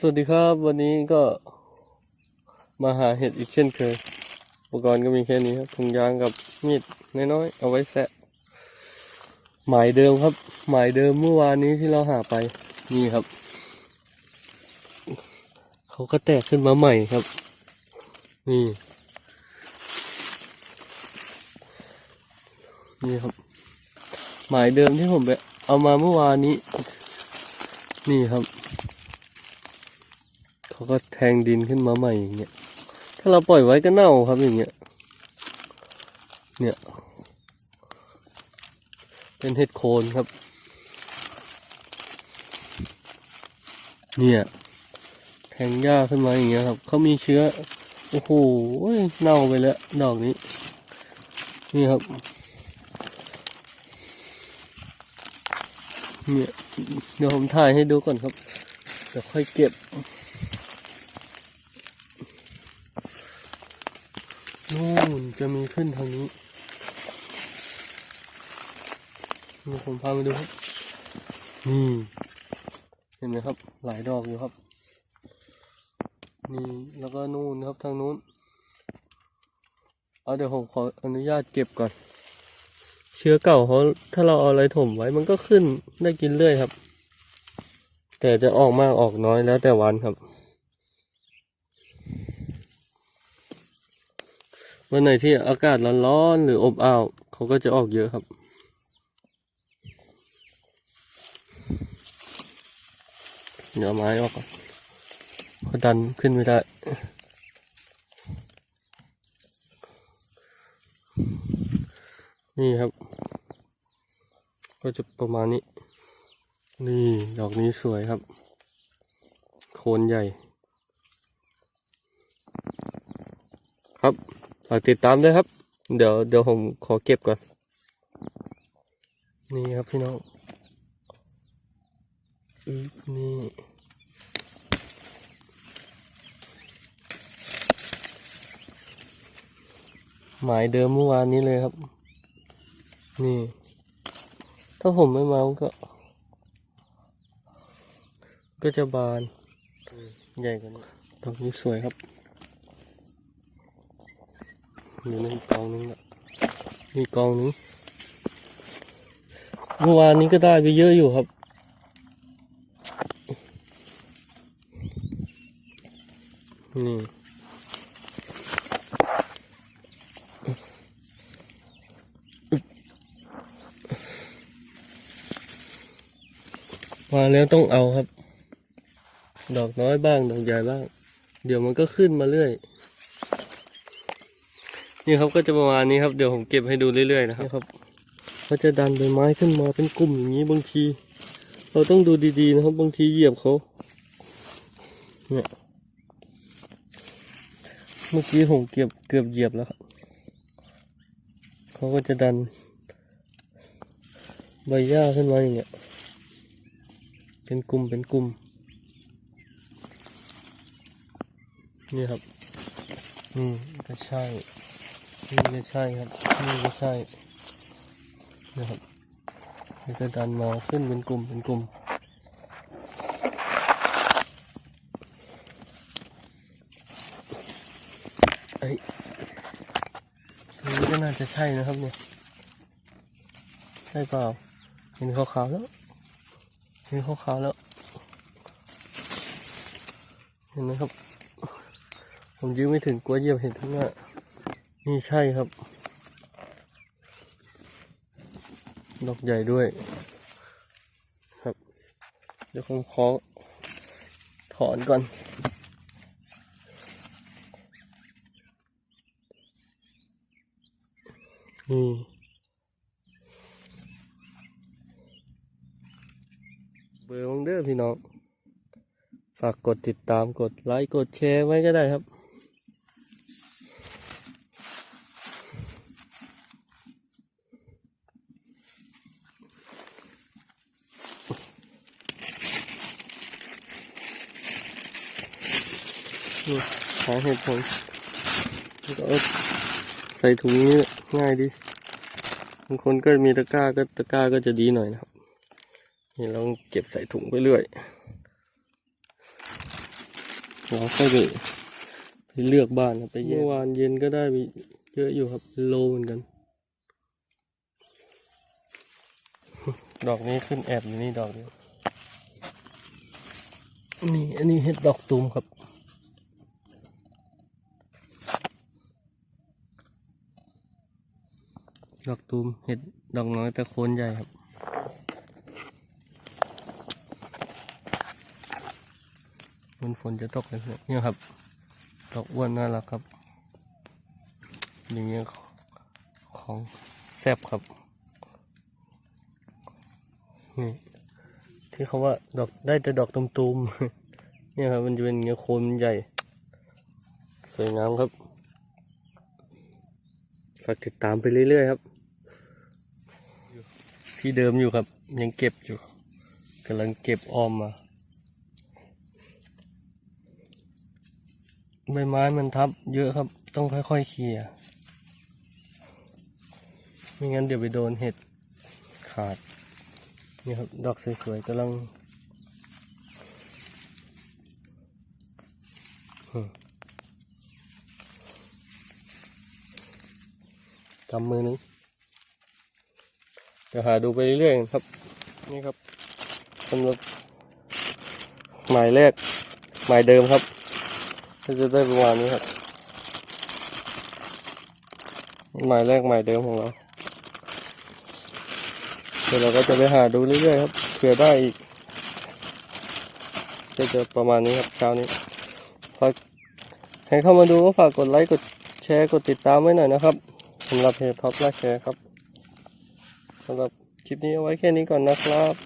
สวัสดีครับวันนี้ก็มาหาเห็ดอีกเช่นเคย อุปกรณ์ก็มีแค่นี้ครับถุงยางกับมีดน้อยๆเอาไว้แซะหมายเดิมครับ หมายเดิมเมื่อวานนี้ที่เราหาไปนี่ครับ เขาก็แตกขึ้นมาใหม่ครับ นี่ นี่ครับ หมายเดิมที่ผมไปเอามาเมื่อวานนี้ นี่ครับ เขาก็แทงดินขึ้นมาใหม่อย่างเงี้ย ถ้าเราปล่อยไว้ก็เน่าครับอย่างเงี้ย เนี่ย เป็นเห็ดโคนครับ เนี่ย แทงหญ้าขึ้นมาอย่างเงี้ยครับ เขามีเชื้อ โอ้โห เน่าไปแล้วดอกนี้ นี่ครับ เนี่ย เดี๋ยวผมถ่ายให้ดูก่อนครับ เดี๋ยวค่อยเก็บ นู่นจะมีขึ้นทางนี้เดี๋ยวผมพามาดูครับ นี่ เห็นไหมครับ หลายดอกอยู่ครับ นี่แล้วก็นู่นครับทางนู้น เอาเดี๋ยวผมขออนุญาตเก็บก่อน เชื้อเก่าเขาถ้าเราเอาอะไรถมไว้มันก็ขึ้นได้กินเรื่อยครับ แต่จะออกมากออกน้อยแล้วแต่วันครับ วันไหนที่อากาศร้อนๆหรืออบอ้าวเขาก็จะออกเยอะครับ เดี๋ยวเอาไม้ออกก่อนเขาดันขึ้นไม่ได้นี่ครับ ก็จะประมาณนี้ นี่ ดอกนี้สวยครับ โคนใหญ่ ครับ ฝากติดตามด้วยครับ เดี๋ยวเดี๋ยวผมขอเก็บก่อน นี่ครับพี่น้องอืนี่ หมายเดิมเมื่อวานนี้เลยครับ นี่ ถ้าผมไม่มาก็ ก็จะบาน ใหญ่กว่านี้ดอกนี้สวยครับ อยู่นกองนึงละมีกองนึงเมื่อวานนี้ก็ได้ไปเยอะอยู่ครับนี่มาแล้วต้องเอาครับ ดอกน้อยบ้าง ดอกใหญ่บ้าง เดี๋ยวมันก็ขึ้นมาเรื่อย นี่ครับก็จะประมาณนี้ครับเดี๋ยวผมเก็บให้ดูเรื่อยๆนะครับครับเขาจะดันใบไม้ขึ้นมาเป็นกลุ่มอย่างนี้บางที เราต้องดูดีๆนะครับ บางทีเหยียบเขาเนี่ยเมื่อกี้ผมเกือบเกือบเหยียบแล้วครับเขาก็จะดัน ใบหญ้าขึ้นมาอย่างเงี้ยเป็นกลุ่มเป็นกลุ่มนี่ครับนี่ก็ใช่ นี่ก็ใช่ครับนี่ก็ใช่นะครับจะดันมาขึ้นเป็นกลุ่มเป็นกลุ่มไอ้ยนนี้ก็น่าจะใช่นะครับเนี่ยใช่เปล่าเห็นขาวๆแล้วเห็นขาวๆแล้วเห็นไหมครับ ผมยื้อไม่ถึงกลัวเหยียบเห็นทั้งหน้า นี่ใช่ครับ ดอกใหญ่ด้วย ครับ เดี๋ยวผมขอถอนก่อนนี่เบอร์วังเดอร์พี่น้อง ฝากกดติดตามกดไลค์ กดแชร์ไว้ก็ได้ครับ หาเหตุผลก็ใส่ถุงนี้ง่ายดีบางคนก็มีตะกร้าก็ตะกร้าก็จะดีหน่อยนะครับ นี่เราเก็บใส่ถุงไปเรื่อยเราค่อยไปไปเลือกบ้านนะไปแยกเมื่อวานเย็นก็ได้มีเยอะอยู่ครับโลเหมือนกัน ดอกนี้ขึ้นแอบอยู่นี่ดอกเดียวนี่อันนี้เห็ดดอกตูมครับ ดอกตูมเห็ดดอกน้อยแต่โคนใหญ่ครับมันฝนจะตกเลยเนี่ยเนี่ยครับดอกอ้วนน่ารักครับอย่างเงี้ยของแซบครับนี่ที่เขาว่าดอกได้แต่ดอกตุมๆเนี่ยครับมันจะเป็นเงี้ยโคนใหญ่ สวยงามครับฝากติดตามไปเรื่อยๆครับ ที่เดิมอยู่ครับ ยังเก็บอยู่กำลังเก็บออมมาใบไม้มันทับเยอะครับ ต้องค่อยๆเคลียร์ไม่งั้นเดี๋ยวไปโดนเห็ดขาดนี่ครับดอกสวยๆกำลังกำมือหนึง จะหาดูไปเรื่อยๆครับ นี่ครับสำหรับหมายแรกหมายเดิมครับก็จะได้ประมาณนี้ครับ หมายแรกหมายเดิมของเราเดี๋ยวเราก็จะไปหาดูเรื่อยๆครับเผื่อได้อีกก็จะประมาณนี้ครับเช้านี้ฝากให้เข้ามาดูก็ฝากกดไลค์กดแชร์กดติดตามไว้หน่อยนะครับสำหรับเพจท็อปลาแชร์ครับ สำหรับคลิปนี้เอาไว้แค่นี้ก่อนนะครับ